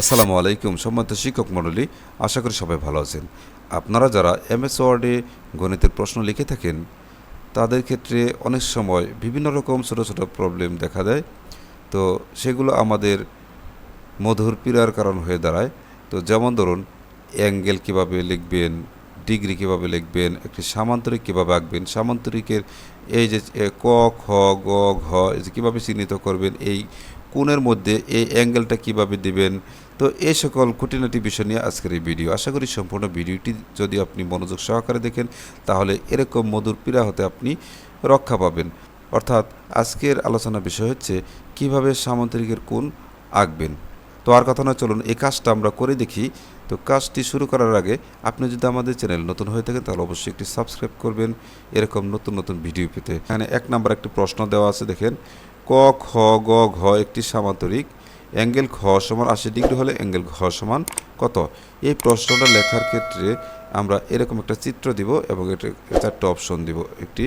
আসসালামু আলাইকুম সম্মানিত শিক্ষক মণ্ডলী, আশা করি সবাই ভালো আছেন। আপনারা যারা এমএস ওয়ার্ডে গণিতের প্রশ্ন লিখে থাকেন, তাদের ক্ষেত্রে অনেক সময় বিভিন্ন রকম ছোট ছোট প্রবলেম দেখা দেয়। তো সেগুলো আমাদের মধুর পীড়ার কারণ হয়ে দাঁড়ায়। তো যেমন ধরুন, অ্যাঙ্গেল কীভাবে লিখবেন, ডিগ্রি কীভাবে লিখবেন, একটি সামান্তরিক কীভাবে আঁকবেন, সামান্তরিকের এই যে ক, খ, গ, ঘ, এই যে কীভাবে চিহ্নিত করবেন, এই কোণের মধ্যে এই অ্যাঙ্গেলটা কীভাবে দিবেন? তো এই সকল খুঁটিনাটি বিষয় নিয়ে আজকের এই ভিডিও। আশা করি সম্পূর্ণ ভিডিওটি যদি আপনি মনোযোগ সহকারে দেখেন, তাহলে এরকম মধুর পীড়া হতে আপনি রক্ষা পাবেন। অর্থাৎ আজকের আলোচনা বিষয় হচ্ছে, কীভাবে সামান্তরিকের কোণ আঁকবেন? তো আর কথা না, চলুন এই কাজটা আমরা করে দেখি। তো কাজটি শুরু করার আগে আপনি যদি আমাদের চ্যানেল নতুন হয়ে থাকেন, তাহলে অবশ্যই একটি সাবস্ক্রাইব করবেন এরকম নতুন নতুন ভিডিও পেতে। এখানে এক নাম্বার একটি প্রশ্ন দেওয়া আছে, দেখেন। ক, খ, গ, ঘ একটি সামান্তরিক। অ্যাঙ্গেল খ সমান আশি ডিগ্রি হলে অ্যাঙ্গেল ঘ সমান কত? এই প্রশ্নটা লেখার ক্ষেত্রে আমরা এরকম একটা চিত্র দিব এবং এটা চারটে অপশন দিব। একটি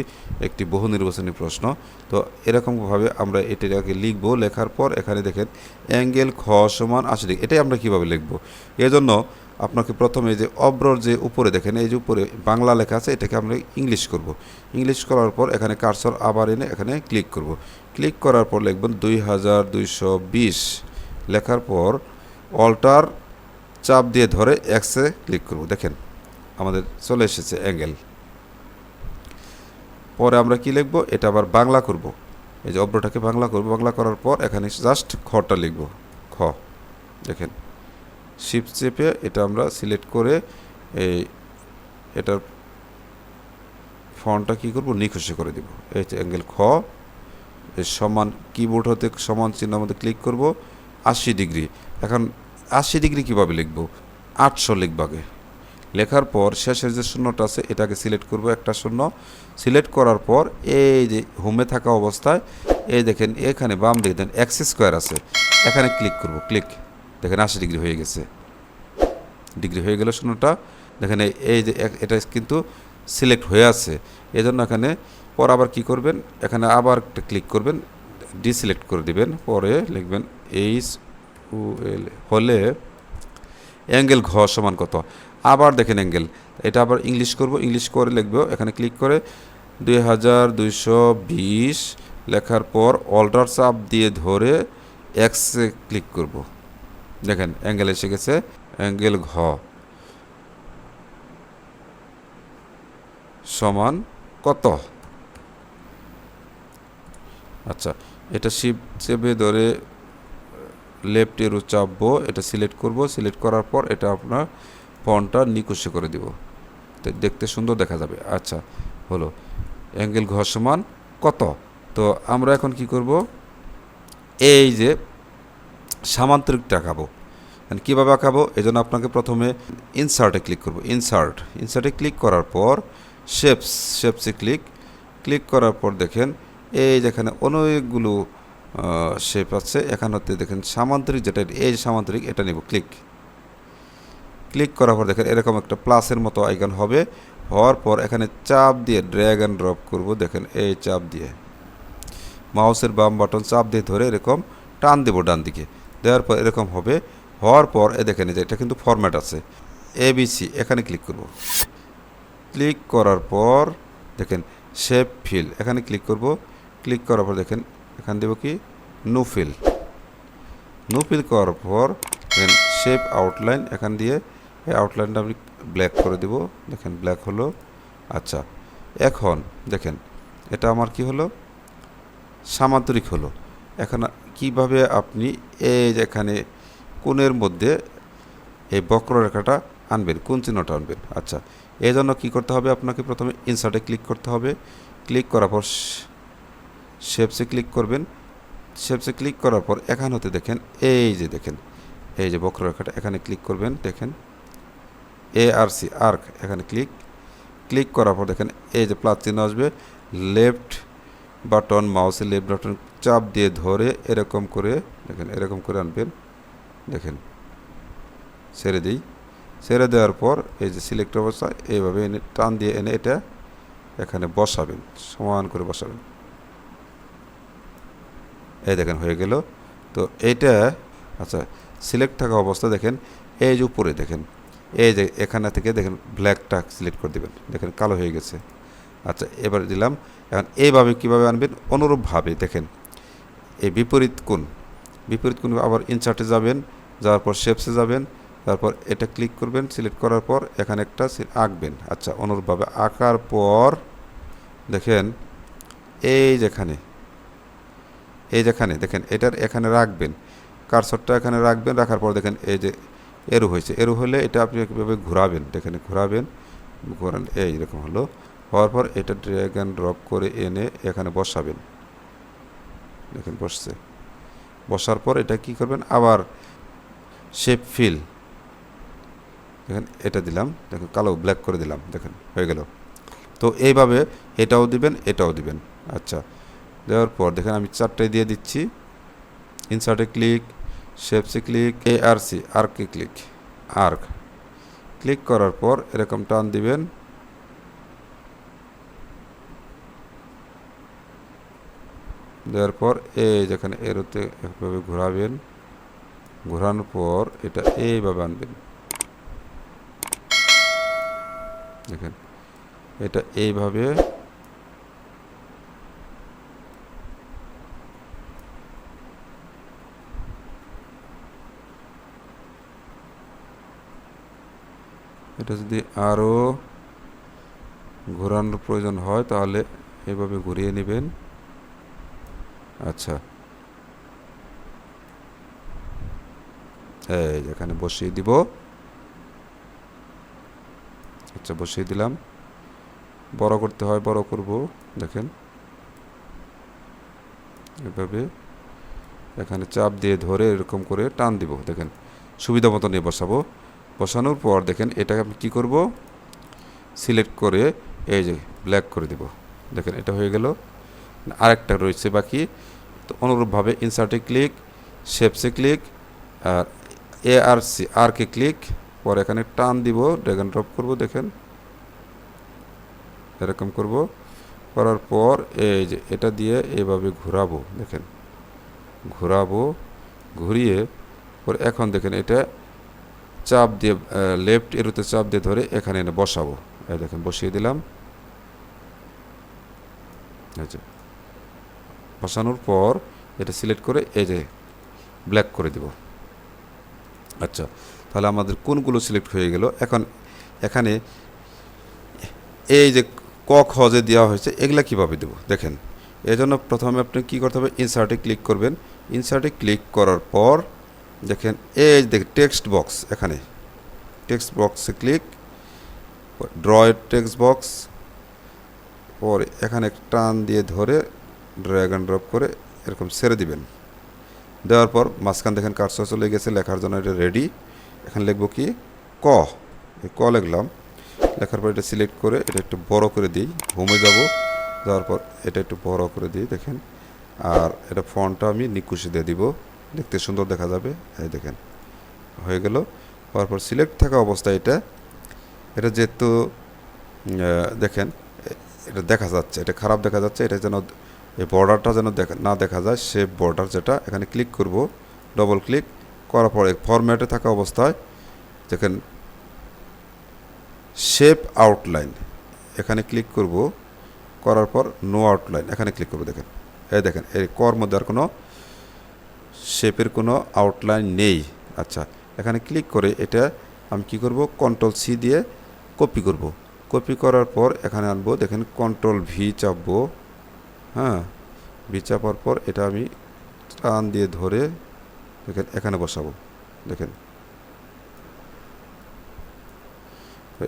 একটি বহু নির্বাচনী প্রশ্ন। তো এরকমভাবে আমরা এটাকে লিখব। লেখার পর এখানে দেখেন অ্যাঙ্গেল খ সমান আশি ডিগ্রি। এটাই আমরা কীভাবে লিখব? এজন্য আপনাকে প্রথমে যে অব্রর যে উপরে দেখেন, এই যে উপরে বাংলা লেখা আছে, এটাকে আমরা ইংলিশ করব। ইংলিশ করার পর এখানে কারসর আবার এনে এখানে ক্লিক করব। ক্লিক করার পর লিখবেন দুই হাজার দুইশো বিশ। লেখার পর অল্টার চাপ দিয়ে ধরে এক্সে ক্লিক করব। দেখেন, আমাদের চলে এসেছে অ্যাঙ্গেল। পরে আমরা কি লিখব? এটা আবার বাংলা করব। এই যে অব্রটাকে বাংলা করব। বাংলা করার পর এখানে জাস্ট খটা লিখব। খ। দেখেন শিপ চেপে এটা আমরা সিলেক্ট করে এই এটার ফন্টটা কি করব? নিখুশি করে দিব। এই অ্যাঙ্গেল খ। সমান কিবোর্ড হতে সমান চিহ্ন মধ্যে ক্লিক করব, আশি ডিগ্রি এখন আশি ডিগ্রি কীভাবে লিখব? আটশো লিখব আগে। লেখার পর শেষের যে শূন্যটা আছে, এটাকে সিলেক্ট করব একটা শূন্য। সিলেক্ট করার পর এই যে হোমে থাকা অবস্থায়, এই দেখেন এখানে বাম দিকে দেন এক্স স্কোয়ার আছে। এখানে ক্লিক করব ক্লিক দেখেন আশি ডিগ্রি হয়ে গেছে। ডিগ্রি হয়ে গেল শূন্যটা। দেখেন এই- যে এটা কিন্তু সিলেক্ট হয়ে আছে। এই জন্য এখানে পর আবার কি করবেন? এখানে আবার একটা ক্লিক করবেন ডিসিলেক্ট করে দিবেন, পরে লিখবেন এইচ উ এল হলে অ্যাঙ্গেল ঘ সমান কত? আবার দেখেন অ্যাঙ্গেল এটা আবার ইংলিশ করব ইংলিশ করে লিখব, এখানে ক্লিক করে দুই হাজার দুইশো বিশ লেখার পর অল্টার চাপ দিয়ে ধরে এক্সে ক্লিক করব। দেখেন অ্যাঙ্গেল এসে গেছে অ্যাঙ্গেল ঘ সমান কত? আচ্ছা এটা শিপ চেপে ধরে লেফট এরো চাপবো, এটা সিলেক্ট করব সিলেক্ট করার পর এটা আপনার ফন্টটা নিকুশে করে দিব। তো, দেখতে সুন্দর দেখা যাবে। আচ্ছা হলো। অ্যাঙ্গেল ঘর সমান কত? তো আমরা এখন কি করব? এই যে সামান্তরিকটা আঁকাবো। এখন কীভাবে আঁকাবো? এই জন্য আপনাকে প্রথমে ইনসার্টে ক্লিক করব। ইনসার্ট ইনসার্টে ক্লিক করার পর শেপস শেপসে ক্লিক ক্লিক করার পর দেখেন এই যেখানে অনেকগুলো শেপ আছে এখান হতে দেখেন সামান্তরিক যেটা, এই সামান্তরিক, এটা নেব ক্লিক ক্লিক করার পর দেখেন এরকম একটা প্লাসের মতো আইকন হবে। হওয়ার পর এখানে চাপ দিয়ে ড্র্যাগ অ্যান্ড ড্রপ করব, দেখেন এই চাপ দিয়ে। মাউসের বাম বাটন চাপ দিয়ে ধরে এরকম টান দেবো ডান দিকে। দেওয়ার পর এরকম হবে। হওয়ার পর এ দেখেন যে এটা কিন্তু ফরম্যাট আছে। এবিসি এখানে ক্লিক করব। ক্লিক করার পর দেখেন শেপ ফিল এখানে ক্লিক করব। ক্লিক করার পর দেখেন, এখান দেবো কি? নো ফিল নো ফিল করার পর দেখেন শেপ আউটলাইন এখান দিয়ে এই আউটলাইনটা আমি ব্ল্যাক করে দেব। দেখেন ব্ল্যাক হলো আচ্ছা। এখন দেখেন, এটা আমার কি হলো? সামান্তরিক হলো। এখন কীভাবে আপনি এই যে এখানে কোণের মধ্যে এই বক্ররেখাটা আনবেন, কোন চিহ্নটা আনবেন? আচ্ছা এই জন্য কী করতে হবে? আপনাকে প্রথমে ইনসার্টে ক্লিক করতে হবে। ক্লিক করার পর শেপসে ক্লিক করবেন। শেপসে ক্লিক করার পর এখান হতে দেখেন, এই যে দেখেন, এই যে বক্ররেখাটা, এখানে ক্লিক করবেন, দেখেন এ আর সি আর্ক এখানে ক্লিক ক্লিক করার পর দেখেন, এই যে প্লাস চিহ্ন আসবে লেফট বাটন মাউসের লেফট বাটন চাপ দিয়ে ধরে এরকম করে, দেখেন, এরকম করে আনবেন, দেখেন, ছেড়ে দিই। ছেড়ে দেওয়ার পর এই যে সিলেক্ট অবস্থা, এইভাবে এনে, টান দিয়ে এনে এটা এখানে বসাবেন, সমান করে বসাবেন। এই দেখেন, হয়ে গেল। তো এইটা আচ্ছা সিলেক্ট থাকা অবস্থা দেখেন, এই যে উপরে দেখেন, এই যে এখানে থেকে দেখেন ব্ল্যাকটা সিলেক্ট করে দেবেন, দেখেন কালো হয়ে গেছে। আচ্ছা এবার দিলাম, এখন এইভাবে কীভাবে আনবেন? অনুরূপভাবে দেখেন, এই বিপরীত কোণ বিপরীত কোণ আবার ইনসার্টে যাবেন, যাওয়ার পর শেপসে যাবেন তারপর এটা ক্লিক করবেন সিলেক্ট করার পর এখানে একটা আঁকবেন। আচ্ছা অনুরূপভাবে আঁকার পর দেখেন, এই যেখানে এই যেখানে দেখেন, এটার এখানে রাখবেন, কারসরটা এখানে রাখবেন, রাখার পর দেখেন এই যে এরু হয়েছে। এরু হলে এটা আপনি কীভাবে ঘোরাবেন, দেখেন, ঘোরাবেন ঘোরান এই এরকম হলো, হওয়ার পর এটা ড্র্যাগ অ্যান্ড ড্রপ করে এনে এখানে বসাবেন। দেখেন, বসছে। বসার পর এটা কি করবেন? আবার শেপ ফিল দেখেন, এটা দিলাম, দেখেন, কালো ব্ল্যাক করে দিলাম, দেখেন, হয়ে গেল। তো এইভাবে এটাও দিবেন এটাও দিবেন আচ্ছা। দেওয়ার পর দেখেন আমি চারটায় দিয়ে দিচ্ছি। ইনসার্টে ক্লিক শেপসে ক্লিক এ আর সি আর্কে ক্লিক আর্ক ক্লিক করার পর এরকম টান দিবেন। দেওয়ার পর এই যেখানে এরোতে একভাবে ঘোরাবেন। ঘোরানোর পর এটা এইভাবে আনবেন। দেখেন, এটা এইভাবে এটা যদি আরও ঘোরানোর প্রয়োজন হয়, তাহলে এভাবে ঘুরিয়ে নেবেন। আচ্ছা। এই এখানে বসিয়ে দিব। আচ্ছা বসিয়ে দিলাম। বড় করতে হয়, বড় করব, দেখেন। এভাবে এখানে চাপ দিয়ে ধরে এরকম করে টান দিব, দেখেন। সুবিধা মতো নিয়ে বসাবো। বসানোর পর দেখেন এটা আমি কী করব? সিলেক্ট করে এই যে ব্ল্যাক করে দিব। দেখেন এটা হয়ে গেল। আরেকটা রয়েছে বাকি। তো অনুরূপভাবে ইনসার্টে ক্লিক শেপসে ক্লিক আর এ আর সি আরকে ক্লিক পর এখানে টান দিব ড্র্যাগ ড্রপ করব, দেখেন। এরকম করব। করার পর এই যে এটা দিয়ে এভাবে ঘোরাবো, দেখেন। ঘোরাবো, ঘুরিয়ে, পরে এখন দেখেন এটা চাপ দিয়ে লেফট এরোতে চাপ দিয়ে ধরে এখানে এনে বসাবো। এই দেখেন, বসিয়ে দিলাম। যে, বসানোর পর এটা সিলেক্ট করে এই যে ব্ল্যাক করে দিব। আচ্ছা তাহলে আমাদের কোনগুলো সিলেক্ট হয়ে গেল? এখন এখানে এই যে ক, খ যে দেওয়া হয়েছে, এগুলা কীভাবে দেবো? দেখেন এই জন্য প্রথমে আপনি কী করতে হবে? ইনসার্টে ক্লিক করবেন। ইনসার্টে ক্লিক করার পর দেখেন, এই দেখেন টেক্সট বক্স এখানে। টেক্সট বক্সে ক্লিক ড্রয়ের টেক্সট বক্স পরে এখানে টান দিয়ে ধরে ড্র্যাগ অ্যান্ড ড্রপ করে এরকম ছেড়ে দিবেন। দেওয়ার পর মাঝখান দেখেন কার্সর চলে গেছে, লেখার জন্য এটা রেডি এখানে লিখব কি? ক। ক লিখলাম। লেখার পর এটা সিলেক্ট করে এটা একটু বড় করে দিই হোমে যাব। যাওয়ার পর এটা একটু বড় করে দিই, দেখেন। আর এটা ফন্টটা আমি নিকুশি দিয়ে দিব। দেখতে সুন্দর দেখা যাবে। এই দেখেন, হয়ে গেল। হওয়ার পর সিলেক্ট থাকা অবস্থায় এটা। এটা যেহেতু দেখেন, এটা দেখা যাচ্ছে, এটা খারাপ দেখা যাচ্ছে, এটা যেন এই বর্ডারটা যেন দেখা, না দেখা যায় শেপ বর্ডার যেটা, এখানে ক্লিক করব ডবল ক্লিক করার পর পরে ফরম্যাটে থাকা অবস্থায়, দেখেন শেপ আউটলাইন এখানে ক্লিক করব, করার পর নো আউটলাইন এখানে ক্লিক করব, দেখেন, এই দেখেন, এই কর মধ্যে আর কোনো শেপের কোনো আউটলাইন নেই। আচ্ছা এখানে ক্লিক করে এটা আমি কি করব? কন্ট্রোল সি দিয়ে কপি করব। কপি করার পর এখানে আনব, দেখেন কন্ট্রোল ভি চাপবো। হ্যাঁ ভি চাপার পর এটা আমি টান দিয়ে ধরে দেখেন এখানে বসাবো। দেখেন।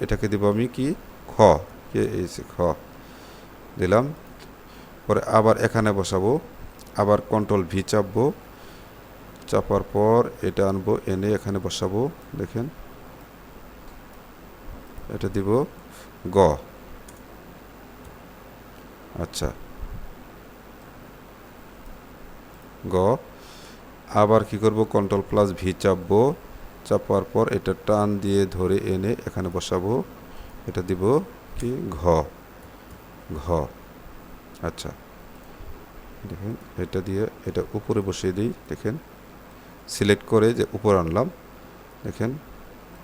এটাকে দেবো আমি কি? খ। কে এসে খ। দিলাম। পরে আবার এখানে বসাবো। আবার কন্ট্রোল ভি চাপবো। চাপার পর এটা আনব, এনে এখানে বসাবো, দেখেন। এটা দিব গ। আচ্ছা। গ। আবার কি করব? কন্ট্রোল প্লাস ভি চাপবো। চাপার পর এটা টান দিয়ে ধরে এনে এখানে বসাবো। এটা দিব কি? ঘ। ঘ। আচ্ছা। দেখেন, এটা দিয়ে এটা উপরে বসিয়ে দিই, দেখেন। সিলেক্ট করে যে উপর আনলাম, দেখেন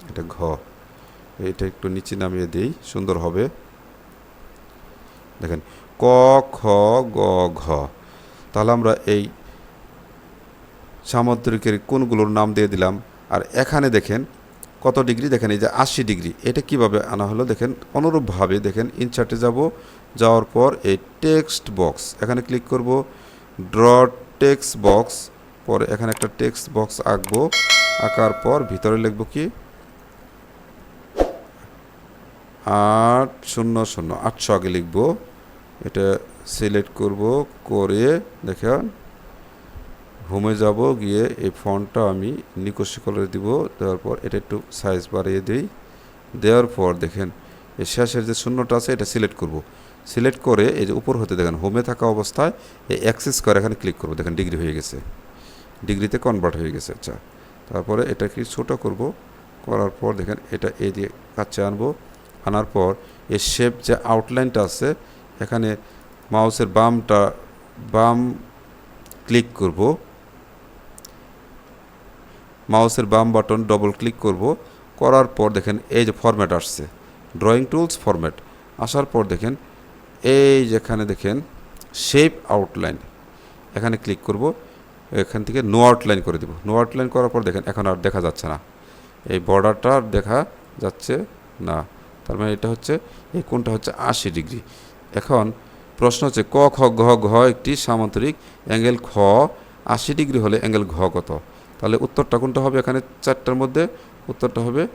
এটা ঘ। এটা একটু নিচে নামিয়ে দিই, সুন্দর হবে। দেখেন, ক, খ, গ, ঘ। তাহলে আমরা এই সামুদ্রিকের কোনগুলোর নাম দিয়ে দিলাম? আর এখানে দেখেন, কত ডিগ্রি? দেখেন, এই যে আশি ডিগ্রি। এটা কীভাবে আনা হলো? দেখেন, অনুরূপভাবে দেখেন ইনচার্টে যাব। যাওয়ার পর এই টেক্সট বক্স এখানে ক্লিক করব। ড্র টেক্সট বক্স পরে এখানে একটা টেক্সট বক্স আঁকবো। আঁকার পর ভিতরে লিখব কি? আট শূন্য শূন্য। আটশো আগে লিখব। এটা সিলেক্ট করব, করে দেখেন হোমে যাব, গিয়ে এই ফন্টটা আমি নিকোশি কালারে দিব, দেওয়ার পর এটা একটু সাইজ বাড়িয়ে দিই। দেওয়ার পর দেখেন, এই শেষের যে শূন্যটা আছে, এটা সিলেক্ট করব। সিলেক্ট করে এই যে উপর হতে দেখেন হোমে থাকা অবস্থায় এই অ্যাক্সেস করে এখানে ক্লিক করব। দেখেন ডিগ্রি হয়ে গেছে। ডিগ্রিতে কনভার্ট হয়ে গেছে। আচ্ছা তারপরে এটা কি ছোটো করব? করার পর দেখেন এটা এই দিয়ে কাছে আনব। আনার পর এই শেপ যে আউটলাইনটা আছে, এখানে মাউসের বামটা, বাম ক্লিক করব। মাউসের বাম বাটন ডবল ক্লিক করব। করার পর দেখেন এই যে ফরম্যাট আসছে ড্রয়িং টুলস ফরম্যাট আসার পর দেখেন এই যেখানে দেখেন শেপ আউটলাইন এখানে ক্লিক করব। এখান থেকে নো আউটলাইন করে দিব। নো আউটলাইন করার পর দেখেন, এখন আর দেখা যাচ্ছে না। এই বর্ডারটা আর দেখা যাচ্ছে না। তার মানে এটা হচ্ছে, এই কোনটা হচ্ছে আশি ডিগ্রি। এখন প্রশ্ন হচ্ছে, ক, খ, ঘ ঘ একটি সামান্তরিক অ্যাঙ্গেল খ, আশি ডিগ্রি হলে অ্যাঙ্গেল ঘ কত? তাহলে উত্তরটা কোনটা হবে এখানে চারটার মধ্যে? উত্তরটা হবে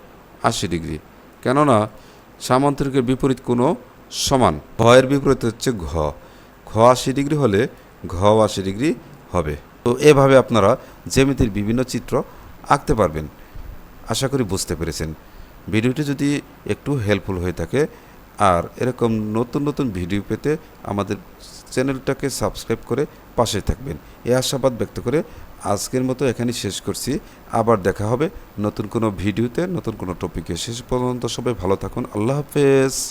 আশি ডিগ্রি। কেননা সামান্তরিকের বিপরীত কোনো সমান ঘ এর বিপরীত হচ্ছে ঘ। ঘ আশি ডিগ্রি হলে ঘ আশি ডিগ্রি হবে। তো এভাবে আপনারা জ্যামিতির বিভিন্ন চিত্র আঁকতে পারবেন। আশা করি বুঝতে পেরেছেন। ভিডিওটি যদি একটু হেল্পফুল হয়ে থাকে আর এরকম নতুন নতুন ভিডিও পেতে আমাদের চ্যানেলটাকে সাবস্ক্রাইব করে পাশে থাকবেন। এই আশাবাদ ব্যক্ত করে আজকের মতো এখানেই শেষ করছি। আবার দেখা হবে নতুন কোনো ভিডিওতে, নতুন কোনো টপিকে শেষ পর্যন্ত সবাই ভালো থাকুন। আল্লাহ হাফেজ।